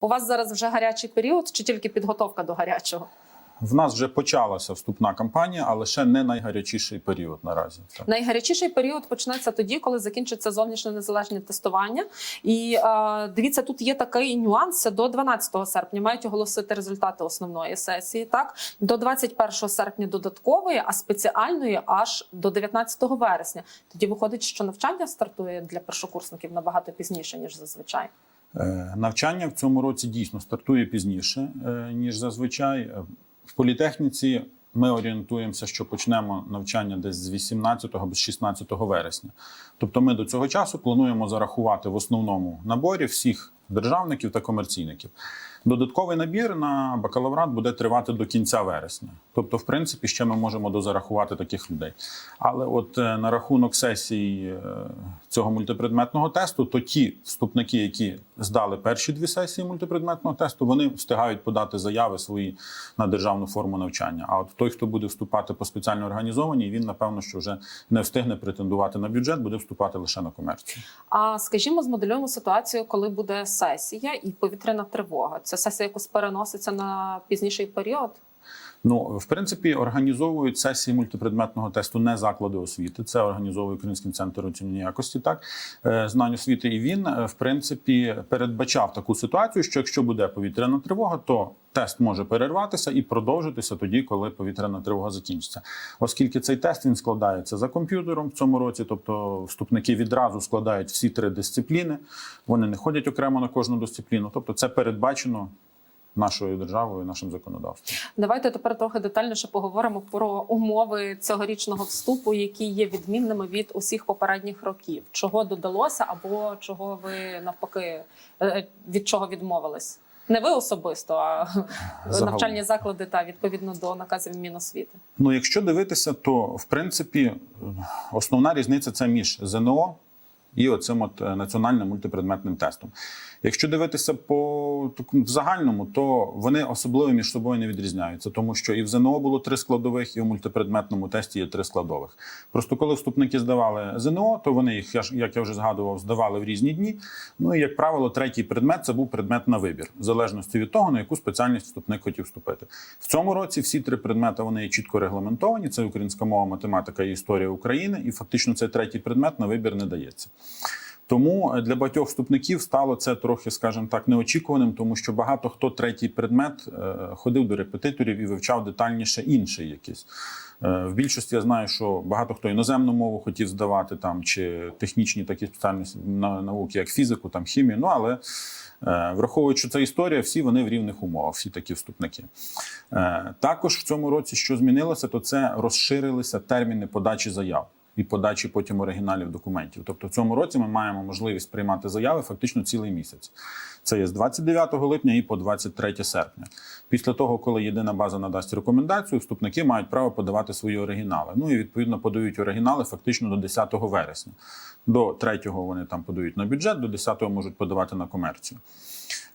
У вас зараз вже гарячий період чи тільки підготовка до гарячого? В нас вже почалася вступна кампанія, але ще не найгарячіший період наразі. Так. Найгарячіший період почнеться тоді, коли закінчиться зовнішнє незалежне тестування. І е, дивіться, тут є такий нюанс. До 12 серпня мають оголосити результати основної сесії. Так до 21 серпня додаткової, а спеціальної аж до 19 вересня. Тоді виходить, що навчання стартує для першокурсників набагато пізніше ніж зазвичай. Е, Навчання в цьому році дійсно стартує пізніше, е, ніж зазвичай. В політехніці ми орієнтуємося, що почнемо навчання десь з 18 або з 16 вересня. Тобто ми до цього часу плануємо зарахувати в основному наборі всіх державників та комерційників. Додатковий набір на бакалаврат буде тривати до кінця вересня. Тобто, в принципі, ще ми можемо дозарахувати таких людей. Але от е, на рахунок сесії е, цього мультипредметного тесту, то ті вступники, які здали перші дві сесії мультипредметного тесту, вони встигають подати заяви свої на державну форму навчання. А от той, хто буде вступати по спеціально організованій, він напевно що вже не встигне претендувати на бюджет, буде вступати лише на комерцію. А скажімо, змоделюємо ситуацію, коли буде сесія і повітряна тривога. Це сесія якось переноситься на пізніший період. Ну, в принципі, організовують сесії мультипредметного тесту не заклади освіти. Це організовує Український центр оцінювання якості, так е, знань освіти. І він, е, в принципі, передбачав таку ситуацію, що якщо буде повітряна тривога, то тест може перерватися і продовжитися тоді, коли повітряна тривога закінчиться. Оскільки цей тест він складається за комп'ютером в цьому році, тобто вступники відразу складають всі три дисципліни, вони не ходять окремо на кожну дисципліну. Тобто, це передбачено нашою державою, нашим законодавством. Давайте тепер трохи детальніше поговоримо про умови цьогорічного вступу, які є відмінними від усіх попередніх років. Чого додалося, або чого ви навпаки е, від чого відмовились? Не ви особисто, а Загалом. навчальні заклади та відповідно до наказів Міносвіти. Ну, якщо дивитися, то в принципі основна різниця це між ЗНО і оцим от е, національним мультипредметним тестом. Якщо дивитися по в загальному, то вони особливо між собою не відрізняються, тому що і в ЗНО було три складових, і в мультипредметному тесті є три складових. Просто коли вступники здавали ЗНО, то вони їх, як я вже згадував, здавали в різні дні. Ну і як правило, третій предмет це був предмет на вибір, в залежності від того, на яку спеціальність вступник хотів вступити. В цьому році всі три предмети вони є чітко регламентовані: це українська мова, математика і історія України. І фактично цей третій предмет на вибір не дається. Тому е, для багатьох вступників стало це трохи, скажімо так, неочікуваним, тому що багато хто третій предмет е, ходив до репетиторів і вивчав детальніше інший якийсь. Е, В більшості я знаю, що багато хто іноземну мову хотів здавати там чи технічні такі спеціальності на- науки, як фізику, там хімію. Ну але враховуючи, що це історія, всі вони в рівних умовах, всі такі вступники. Також в цьому році, що змінилося, то це розширилися терміни подачі заяв. І подачі потім оригіналів документів. Тобто в цьому році ми маємо можливість приймати заяви фактично цілий місяць. Це є з 29 липня і по 23 серпня. Після того, коли єдина база надасть рекомендацію, вступники мають право подавати свої оригінали. Ну і відповідно подають оригінали фактично до 10 вересня. До 3 вони там подають на бюджет, до 10 можуть подавати на комерцію.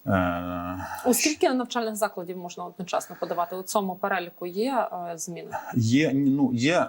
Е, У скільки навчальних закладів можна одночасно подавати? У цьому переліку є е, зміни? Є, ну, є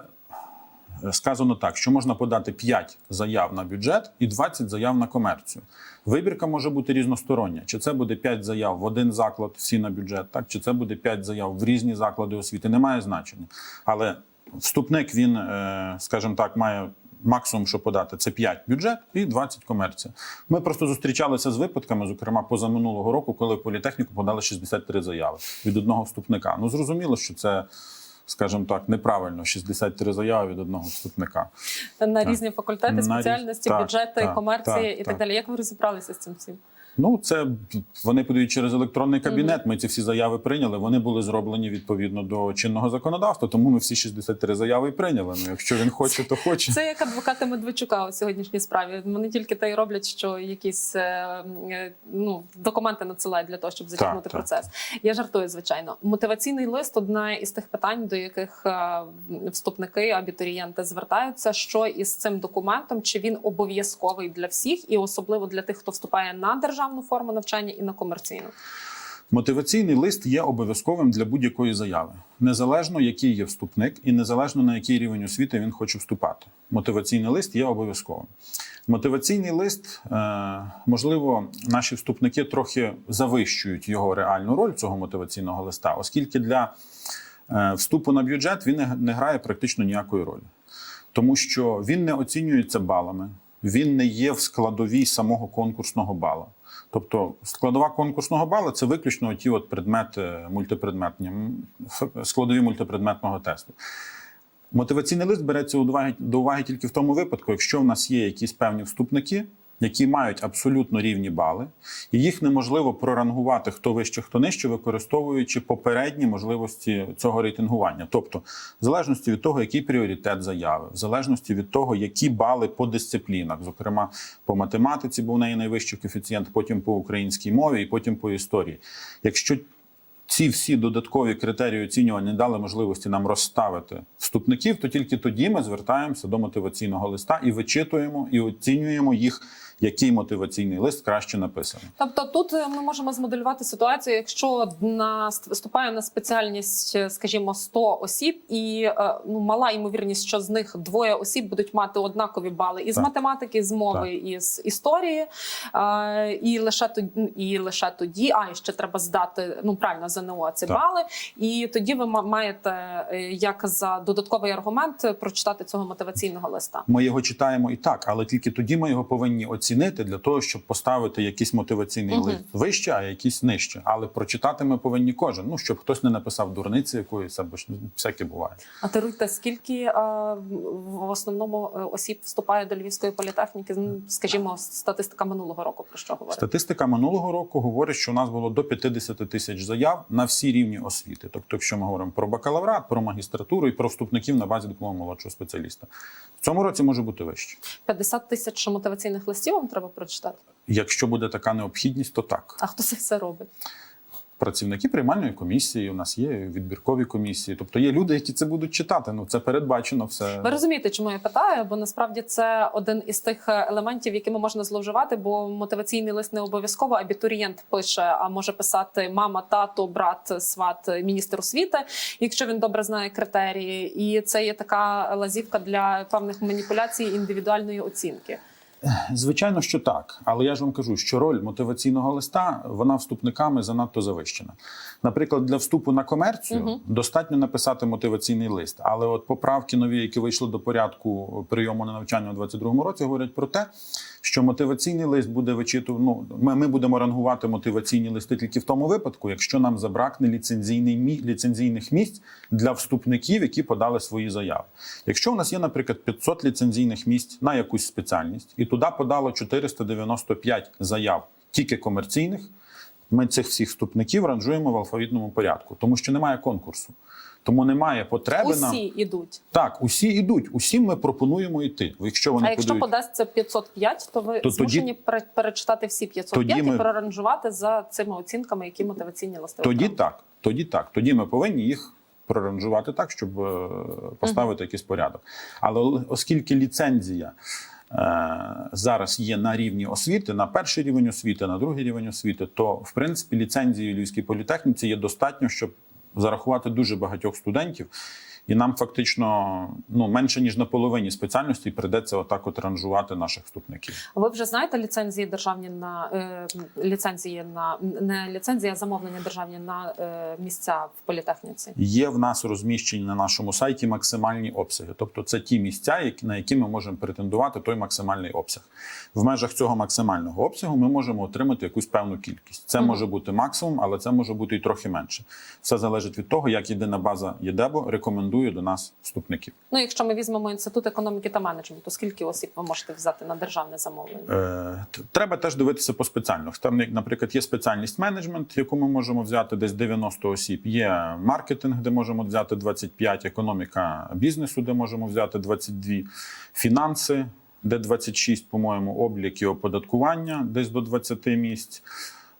сказано так, що можна подати 5 заяв на бюджет і 20 заяв на комерцію. Вибірка може бути різностороння. Чи це буде 5 заяв в один заклад, всі на бюджет, так? чи це буде 5 заяв в різні заклади освіти. Немає значення. Але вступник він, е, скажімо так, має. Максимум, що подати, це 5 бюджет і 20 комерція. Ми просто зустрічалися з випадками, зокрема позаминулого року, коли в політехніку подали 63 заяви від одного вступника. Ну зрозуміло, що це, скажімо так, неправильно 63 заяви від одного вступника. На різні факультети, спеціальності, бюджети, так, і так, так. далі. Як ви розібралися з цим всім? Ну, це вони подають через електронний кабінет. Ми ці всі заяви прийняли. Вони були зроблені відповідно до чинного законодавства. Тому ми всі 63 заяви і прийняли. Ну, якщо він хоче, то хоче. Це як адвокати Медведчука у сьогоднішній справі. Вони тільки те й роблять, що якісь е, е, ну, документи надсилають для того, щоб затягнути так. процес. Я жартую, звичайно. Мотиваційний лист одне із тих питань, до яких е, вступники, абітурієнти звертаються. Що із цим документом? Чи він обов'язковий для всіх, і особливо для тих, хто вступає на державну форму навчання і на комерційну? Мотиваційний лист є обов'язковим для будь-якої заяви, незалежно який є вступник, і незалежно на який рівень освіти він хоче вступати. Мотиваційний лист є обов'язковим. Мотиваційний лист, е, можливо, наші вступники трохи завищують його реальну роль цього мотиваційного листа, оскільки для е, вступу на бюджет він не- грає практично ніякої ролі, тому що він не оцінюється балами, він не є в складовій самого конкурсного бала. Тобто складова конкурсного бала це виключно ті от предмети мультипредметні, складові мультипредметного тесту. Мотиваційний лист береться до уваги, до уваги тільки в тому випадку, якщо в нас є якісь певні вступники, які мають абсолютно рівні бали, і їх неможливо прорангувати хто вище, хто нижче, використовуючи попередні можливості цього рейтингування. Тобто, в залежності від того, який пріоритет заяви, в залежності від того, які бали по дисциплінах, зокрема по математиці, бо в неї найвищий коефіцієнт, потім по українській мові і потім по історії. Якщо ці всі додаткові критерії оцінювання дали можливості нам розставити вступників, то тільки тоді ми звертаємося до мотиваційного листа і вичитуємо і оцінюємо їх, який мотиваційний лист краще написаний. Тобто тут е, ми можемо змоделювати ситуацію, якщо на вступає на спеціальність, е, скажімо, 100 осіб, і е, ну мала ймовірність, що з них двоє осіб будуть мати однакові бали із Так. математики, з мови, і з історії, і лише тоді, і лише тоді, а і ще треба здати ну правильно ЗНО ці Так. бали. І тоді ви ма- маєте як за додатковий аргумент прочитати цього мотиваційного листа. Ми його читаємо і так, але тільки тоді ми його повинні оцінити для того, щоб поставити якийсь мотиваційний Мгм. лист вище, а якийсь нижче. Але прочитати ми повинні кожен. Ну щоб хтось не написав дурниці якоїсь або ж всяке буває. А Таруйте, скільки е, в основному е, осіб вступає до Львівської політехніки? Ну, Скажімо, статистика минулого року про що говорить? Статистика минулого року говорить, що у нас було до 50 тисяч заяв на всі рівні освіти. Тобто, якщо ми говоримо про бакалаврат, про магістратуру і про вступників на базі диплому молодшого спеціаліста, в цьому році може бути вище. 50 тисяч мотиваційних листів вам треба прочитати. Якщо буде така необхідність, то так. А хто це все робить? Працівники приймальної комісії, у нас є відбіркові комісії. Тобто є люди, які це будуть читати. Ну це передбачено все. Ви розумієте, чому я питаю? Бо насправді це один із тих е, елементів, якими можна зловживати, бо мотиваційний лист не обов'язково. Абітурієнт пише, а може писати мама, тато, брат, сват, міністр освіти, якщо він добре знає критерії, і це є така лазівка для певних маніпуляцій індивідуальної оцінки. Звичайно, що так, але я ж вам кажу, що роль мотиваційного листа вона вступниками занадто завищена. Наприклад, для вступу на комерцію угу. достатньо написати мотиваційний лист. Але от поправки нові, які вийшли до порядку прийому на навчання у 2022 році, говорять про те, що мотиваційний лист буде вичиту. Ну ми, ми будемо рангувати мотиваційні листи тільки в тому випадку, якщо нам забракне ліцензійний ліцензійних місць для вступників, які подали свої заяви. Якщо у нас є, наприклад, 500 ліцензійних місць на якусь спеціальність, і туди подало 495 заяв тільки комерційних. Ми цих всіх вступників ранжуємо в алфавітному порядку, тому що немає конкурсу. Тому немає потреби нам Усі ідуть. так. Усі йдуть, усім ми пропонуємо йти. Якщо вони А якщо подають, подасться 505, то ви То змушені пере- перечитати всі 505 Тоді ми- проранжувати за цими оцінками, які мотиваційні листи. тоді так, тоді так. Тоді ми повинні їх проранжувати так, щоб е, поставити якийсь порядок. Але оскільки ліцензія е, зараз є на рівні освіти, на перший рівень освіти, на другий рівень освіти, то в принципі ліцензії Львівській політехніці є достатньо, щоб зарахувати дуже багатьох студентів. І нам фактично ну менше ніж на половині спеціальностей прийдеться отак от ранжувати наших вступників. Ви вже знаєте ліцензії державні на е, ліцензії на не ліцензії, а замовлення державні на е, місця в політехніці. Є в нас розміщені на нашому сайті максимальні обсяги, тобто це ті місця, на які ми можемо претендувати той максимальний обсяг. В межах цього максимального обсягу ми можемо отримати якусь певну кількість. Це Мгм. може бути максимум, але це може бути і трохи менше. Все залежить від того, як єдина база ЄДЕБО рекомендує до нас вступників. Ну, якщо ми візьмемо інститут економіки та менеджменту, скільки осіб ви можете взяти на державне замовлення? Е, Треба теж дивитися по спеціальностях. Там, як, наприклад, є спеціальність менеджмент, яку ми можемо взяти десь 90 осіб. Є маркетинг, де можемо взяти 25, економіка бізнесу, де можемо взяти 22, фінанси, де 26, по-моєму, облік і оподаткування, десь до 20 місць.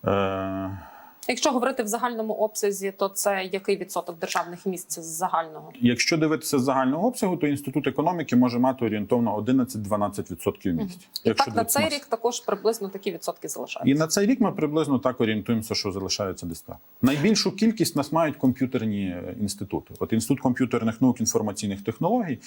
Е, Якщо говорити в загальному обсязі, то це який відсоток державних місць з загального? Якщо дивитися з загального обсягу, то інститут економіки може мати орієнтовно 11-12% місць. І Якщо так на цей дивитися рік також приблизно такі відсотки залишаються. І на цей рік ми приблизно так орієнтуємося, що залишається десь так. Найбільшу кількість нас мають комп'ютерні е, інститути. От інститут комп'ютерних наук інформаційних технологій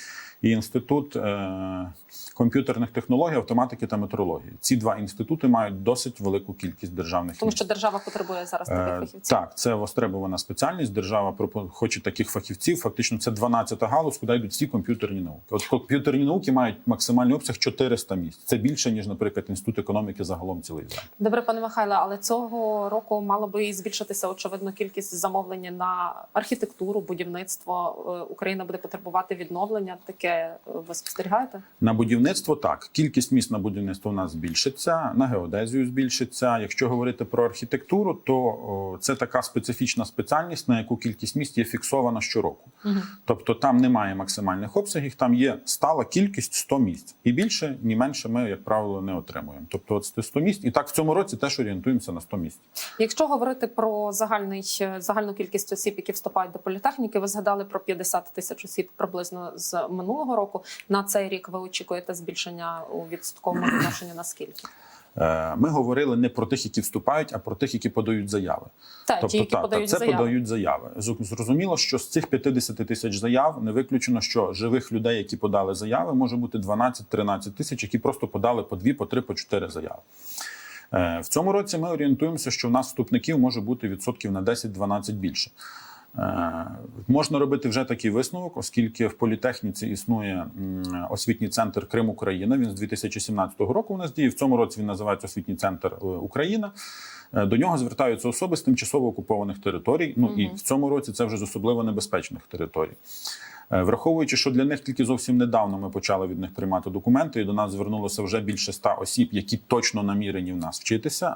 і інститут е- комп'ютерних технологій, автоматики та метрології. Ці два інститути мають досить велику кількість державних Тому місць. що держава потребує зараз таких Е, фахівців. Так, це востребована спеціальність. Держава хоче таких фахівців. Фактично, це 12-та галузь, куди йдуть всі комп'ютерні науки. От комп'ютерні науки мають максимальний обсяг 400 місць. Це більше ніж, наприклад, інститут економіки загалом цілий зал. Добре, пане Михайле, але цього року мало би і збільшитися очевидно кількість замовлень на архітектуру, будівництво. Е, Україна буде потребувати відновлення. Таке е, ви спостерігаєте? На будівництво так. Кількість місць на будівництво у нас збільшиться, на геодезію збільшиться. Якщо говорити про архітектуру, то це така специфічна спеціальність, на яку кількість місць є фіксована щороку. Угу. Тобто там немає максимальних обсягів, там є стала кількість 100 місць. І більше, ні менше ми, як правило, не отримуємо. Тобто, от це 100 місць. І так в цьому році теж орієнтуємося на 100 місць. Якщо говорити про загальний загальну кількість осіб, які вступають до політехніки, ви згадали про 50 тисяч осіб приблизно з минулого року. На цей рік ви очікуєте збільшення у відсотковому відношенні на скільки? Е, Ми говорили не про тих, які вступають, а про тих, які подають заяви. Та ті, які та, подають це заяви. подають заяви. Зрозуміло, що з цих 50 тисяч заяв не виключено, що живих людей, які подали заяви, може бути 12-13 тисяч, які просто подали по 2, по 3, по 4 заяви. Е, В цьому році ми орієнтуємося, що в нас вступників може бути відсотків на 10-12 більше. Е, Можна робити вже такий висновок, оскільки в політехніці існує освітній центр Крим Україна. Він з 2017 року у нас діє. В цьому році він називається освітній центр е, Україна. Е, До нього звертаються особи з тимчасово окупованих територій. Ну і в цьому році це вже з особливо небезпечних територій. Враховуючи, що для них тільки зовсім недавно ми почали від них приймати документи, і до нас звернулося вже більше ста осіб, які точно намірені в нас вчитися.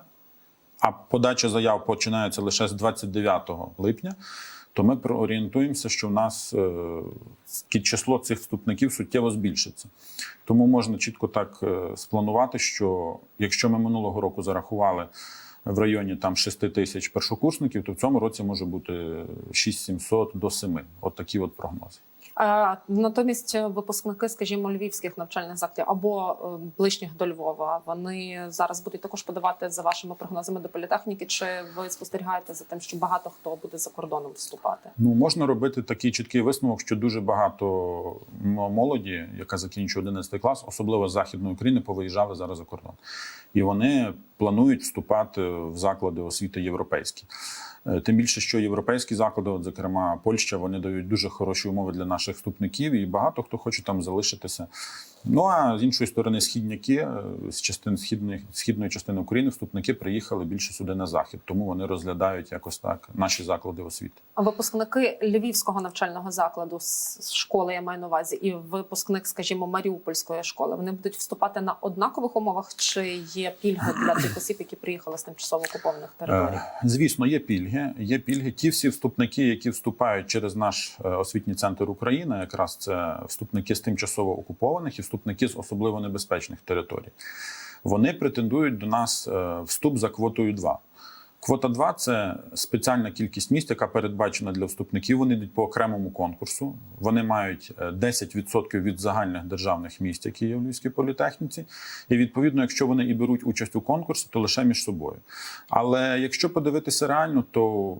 А подача заяв починається лише з 29 липня. То ми проорієнтуємося, що в нас е, число цих вступників суттєво збільшиться. Тому можна чітко так е, спланувати, що якщо ми минулого року зарахували в районі там 6 тисяч першокурсників, то в цьому році може бути 6-700 до 7. От такі от прогнози. Натомість випускники, скажімо, львівських навчальних закладів або е, ближніх до Львова, вони зараз будуть також подавати за вашими прогнозами до політехніки. Чи ви спостерігаєте за тим, що багато хто буде за кордоном вступати? Ну можна робити такий чіткий висновок, що дуже багато молоді, яка закінчує 11 клас, особливо з західної України, повиїжджали зараз за кордон, і вони планують вступати в заклади освіти європейські. Е, Тим більше, що європейські заклади, от зокрема Польща, вони дають дуже хороші умови для наших вступників, і багато хто хоче там залишитися. Ну а з іншої сторони, східняки е, з частин східної східної частини України вступники приїхали більше сюди на захід, тому вони розглядають якось так наші заклади освіти. А Випускники львівського навчального закладу з школи я маю на увазі, і випускник, скажімо, Маріупольської школи, вони будуть вступати на однакових умовах, чи є пільги для тих осіб, які приїхали з тимчасово окупованих територій? Е, Звісно, є пільги. Є пільги. Ті всі вступники, які вступають через наш е, освітній центр Україна, якраз це вступники з тимчасово окупованих і вступники з особливо небезпечних територій. Вони претендують до нас е, вступ за квотою 2. Квота 2 – це спеціальна кількість місць, яка передбачена для вступників. Вони йдуть по окремому конкурсу. Вони мають е, 10% від загальних державних місць, які є в Львівській політехніці. І відповідно, якщо вони і беруть участь у конкурсі, то лише між собою. Але якщо подивитися реально, то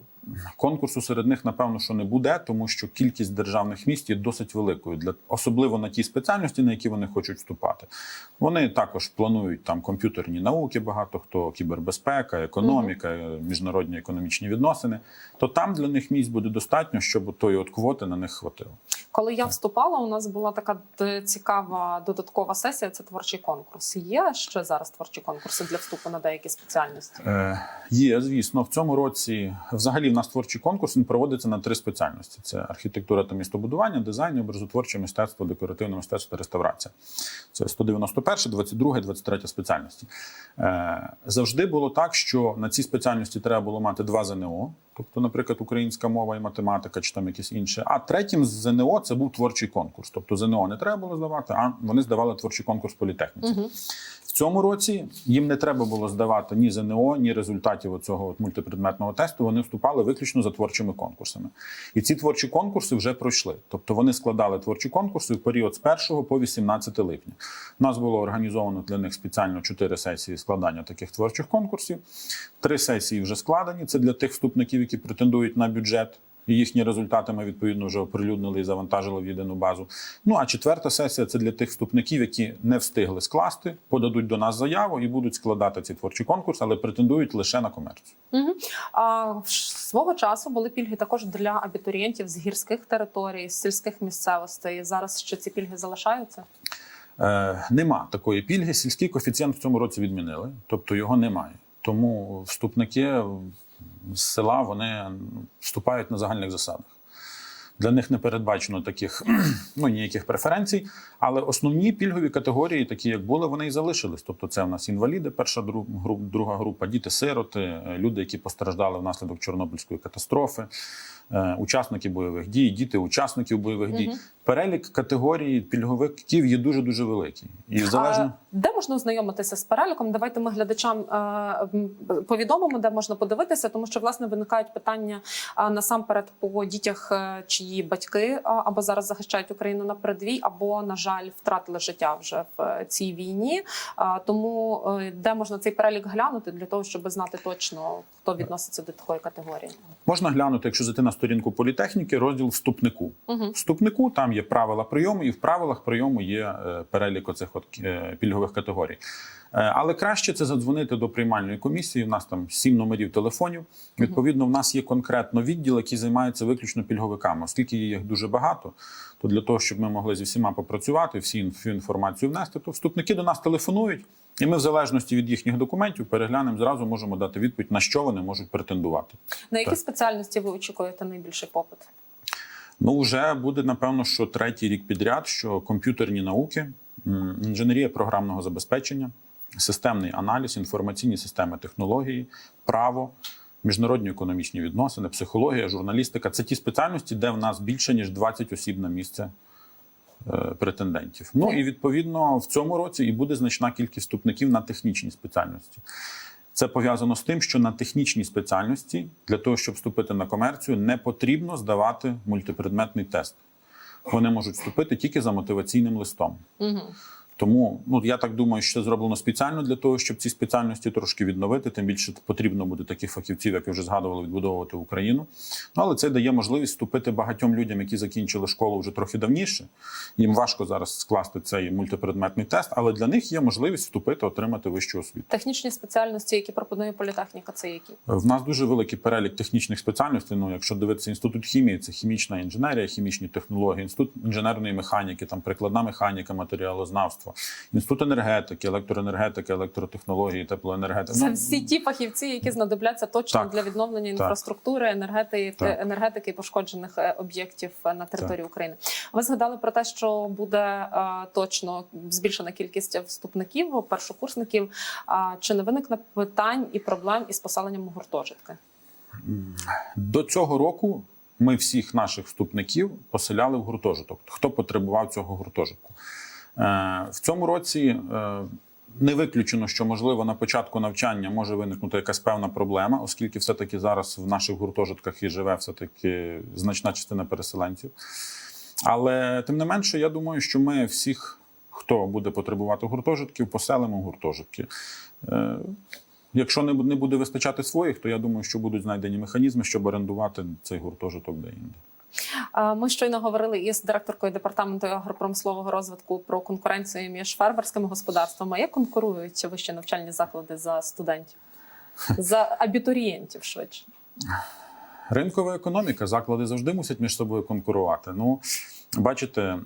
конкурсу серед них напевно що не буде, тому що кількість державних місць є досить великою для особливо на ті спеціальності, на які вони хочуть вступати. Вони також планують там комп'ютерні науки, багато хто кібербезпека, економіка, міжнародні економічні відносини. То там для них місць буде достатньо, щоб тої от квоти на них хватило. Коли я вступала, у нас була така цікава додаткова сесія. Це творчий конкурс. Є ще зараз творчі конкурси для вступу на деякі спеціальності. Е, є, звісно, в цьому році взагалі в нас творчий конкурс він проводиться на три спеціальності: це архітектура та містобудування, дизайн, образотворче мистецтво, декоративне мистецтво та реставрація. Це 191, 22, 23 спеціальності. Е, завжди було так, що на ці спеціальності треба було мати два ЗНО. Тобто, наприклад, українська мова і математика, чи там якісь інше. А третім з ЗНО це був творчий конкурс. Тобто ЗНО не треба було здавати, а вони здавали творчий конкурс політехніці. Угу. Цьому році їм не треба було здавати ні ЗНО, ні результатів цього мультипредметного тесту. Вони вступали виключно за творчими конкурсами. І ці творчі конкурси вже пройшли. Тобто вони складали творчі конкурси в період з 1 по 18 липня. У нас було організовано для них спеціально чотири сесії складання таких творчих конкурсів. Три сесії вже складені. Це для тих вступників, які претендують на бюджет. Їхні результати ми відповідно вже оприлюднили і завантажили в єдину базу. Ну а четверта сесія це для тих вступників, які не встигли скласти, подадуть до нас заяву і будуть складати ці творчі конкурси, але претендують лише на комерцію. Угу. А свого часу були пільги також для абітурієнтів з гірських територій, з сільських місцевостей. Зараз ще ці пільги залишаються. Е, нема такої пільги. Сільський коефіцієнт в цьому році відмінили, тобто його немає. Тому вступники з села вони ну, вступають на загальних засадах. Для них не передбачено таких ну, ніяких преференцій, але основні пільгові категорії, такі як були, вони і залишились. Тобто, це в нас інваліди, перша друга група, діти-сироти, е, люди, які постраждали внаслідок Чорнобильської катастрофи, е, учасники бойових дій, діти учасників бойових дій. Перелік категорій пільговиків є дуже дуже великий. І залежно А, де можна ознайомитися з переліком? Давайте ми глядачам е, повідомимо, де можна подивитися, тому що власне виникають питання насамперед по дітях, е, чиї батьки а, або зараз захищають Україну на передовій, або на жаль втратили життя вже в е, цій війні. Тому е, де можна цей перелік глянути для того, щоб знати точно хто відноситься до такої категорії. можна глянути, якщо зайти на сторінку політехніки, розділ вступнику. Угу. Вступнику там є правила прийому, і в правилах прийому є е, перелік оцих от е, пільгових категорій. Е, Але краще це задзвонити до приймальної комісії. У нас там сім номерів телефонів. Відповідно, в нас є конкретно відділ, який займається виключно пільговиками. Оскільки їх дуже багато, то для того, щоб ми могли зі всіма попрацювати, всі інформацію внести, то вступники до нас телефонують. І ми, в залежності від їхніх документів, переглянемо зразу, можемо дати відповідь, на що вони можуть претендувати. На які Так. спеціальності ви очікуєте найбільший попит? Ну, вже буде напевно, що третій рік підряд, що комп'ютерні науки, інженерія програмного забезпечення, системний аналіз, інформаційні системи технології, право, міжнародні економічні відносини, психологія, журналістика це ті спеціальності, де в нас більше ніж 20 осіб на місце. е, Претендентів. Ну і відповідно в цьому році і буде значна кількість вступників на технічні спеціальності. Це пов'язано з тим, що на технічній спеціальності для того, щоб вступити на комерцію, не потрібно здавати мультипредметний тест. Вони можуть вступити тільки за мотиваційним листом. Угу. Тому ну я так думаю, що це зроблено спеціально для того, щоб ці спеціальності трошки відновити. Тим більше потрібно буде таких фахівців, як ви вже згадували, відбудовувати Україну. Ну але це дає можливість вступити багатьом людям, які закінчили школу вже трохи давніше. Їм важко зараз скласти цей мультипредметний тест, але для них є можливість вступити, отримати вищу освіту. Технічні спеціальності, які пропонує політехніка, це які? В нас дуже великий перелік технічних спеціальностей. Ну, якщо дивитися інститут хімії, це хімічна інженерія, хімічні технології, інститут інженерної механіки, там прикладна механіка, матеріалознавство, інститут енергетики, електроенергетики, електротехнології, теплоенергетики. Це всі ті фахівці, які знадобляться точно Так. для відновлення інфраструктури, енергетики, Так. енергетики пошкоджених е, об'єктів е, на території України. Ви згадали про те, що буде е, точно збільшена кількість вступників, першокурсників. А чи не виникне питань і проблем із поселенням гуртожитки? До цього року ми всіх наших вступників поселяли в гуртожиток. Хто потребував цього гуртожитку? Е, В цьому році е, не виключено, що можливо на початку навчання може виникнути якась певна проблема, оскільки все-таки зараз в наших гуртожитках і живе все-таки значна частина переселенців. Але тим не менше, я думаю, що ми всіх, хто буде потребувати гуртожитків, поселимо гуртожитки. Е, Якщо не буде вистачати своїх, то я думаю, що будуть знайдені механізми, щоб орендувати цей гуртожиток де-інде. Е, Ми щойно говорили із директоркою департаменту агропромислового розвитку про конкуренцію між фермерськими господарствами. Як конкурують вищі навчальні заклади за студентів, за абітурієнтів швидше? Ринкова економіка, заклади завжди мусять між собою конкурувати. Ну, бачите,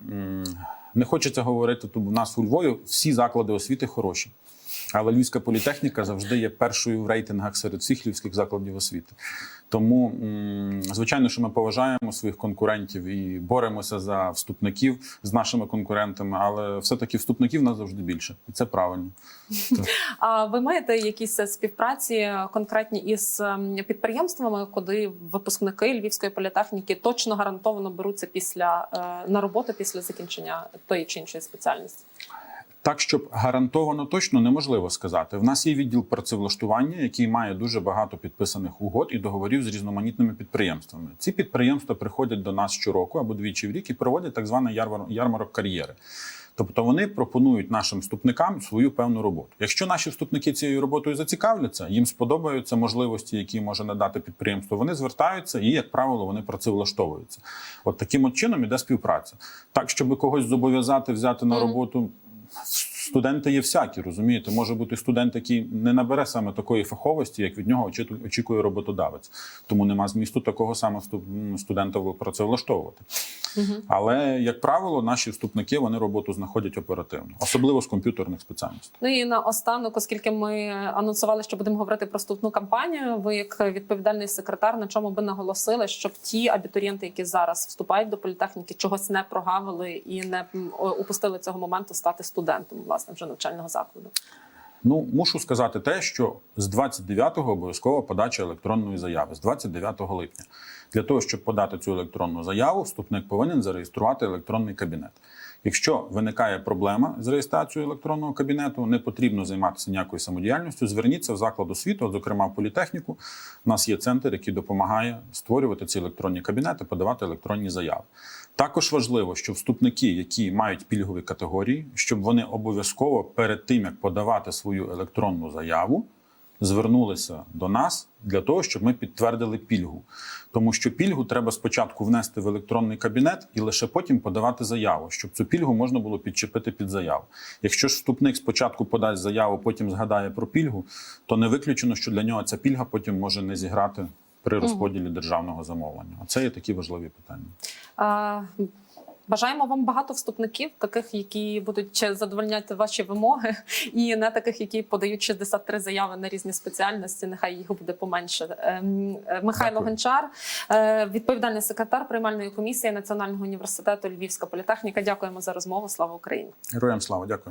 не хочеться говорити тут. У нас у Львові всі заклади освіти хороші. Але Львівська політехніка завжди є першою в рейтингах серед всіх львівських закладів освіти. Тому, звичайно, що ми поважаємо своїх конкурентів і боремося за вступників з нашими конкурентами, але все-таки вступників нас завжди більше, і це правильно. А ви маєте якісь співпраці конкретні із ем, підприємствами, куди випускники Львівської політехніки точно гарантовано беруться після е, на роботу після закінчення тої чи іншої спеціальності? Так, щоб гарантовано точно неможливо сказати. В нас є відділ працевлаштування, який має дуже багато підписаних угод і договорів з різноманітними підприємствами. Ці підприємства приходять до нас щороку або двічі в рік і проводять так званий ярмарок кар'єри. Тобто вони пропонують нашим вступникам свою певну роботу. Якщо наші вступники цією роботою зацікавляться, їм сподобаються можливості, які може надати підприємство, вони звертаються і, як правило, вони працевлаштовуються. От таким от чином іде співпраця. Так, щоб когось зобов'язати взяти на роботу. Студенти є всякі, розумієте. Може бути студент, який не набере саме такої фаховості, як від нього очі- очікує роботодавець. Тому нема змісту такого саме студента працевлаштовувати. Але, як правило, наші вступники вони роботу знаходять оперативно, особливо з комп'ютерних спеціальностей. Ну і на останок, оскільки ми анонсували, що будемо говорити про вступну кампанію, ви як відповідальний секретар, на чому би наголосили, щоб ті абітурієнти, які зараз вступають до політехніки, чогось не прогавили і не упустили цього моменту стати студентом власне вже навчального закладу. Ну, мушу сказати те, що з 29-го обов'язково подача електронної заяви з 29 липня. Для того, щоб подати цю електронну заяву, вступник повинен зареєструвати електронний кабінет. Якщо виникає проблема з реєстрацією електронного кабінету, не потрібно займатися ніякою самодіяльністю. Зверніться в заклад освіти, от, зокрема в політехніку. У нас є центр, який допомагає створювати ці електронні кабінети, подавати електронні заяви. Також важливо, що вступники, які мають пільгові категорії, щоб вони обов'язково перед тим як подавати свою електронну заяву, звернулися до нас для того, щоб ми підтвердили пільгу. Тому що пільгу треба спочатку внести в електронний кабінет і лише потім подавати заяву, щоб цю пільгу можна було підчепити під заяву. Якщо ж вступник спочатку подасть заяву, потім згадає про пільгу, то не виключено, що для нього ця пільга потім може не зіграти при розподілі державного замовлення. Оце є такі важливі питання. А, Бажаємо вам багато вступників, таких, які будуть задовольняти ваші вимоги, і не таких, які подають 63 заяви на різні спеціальності. Нехай їх буде поменше. Ем, е, Михайло Дякую. Гончар, е, відповідальний секретар приймальної комісії Національного університету Львівська політехніка. Дякуємо за розмову. Слава Україні! Героям слава, дякую.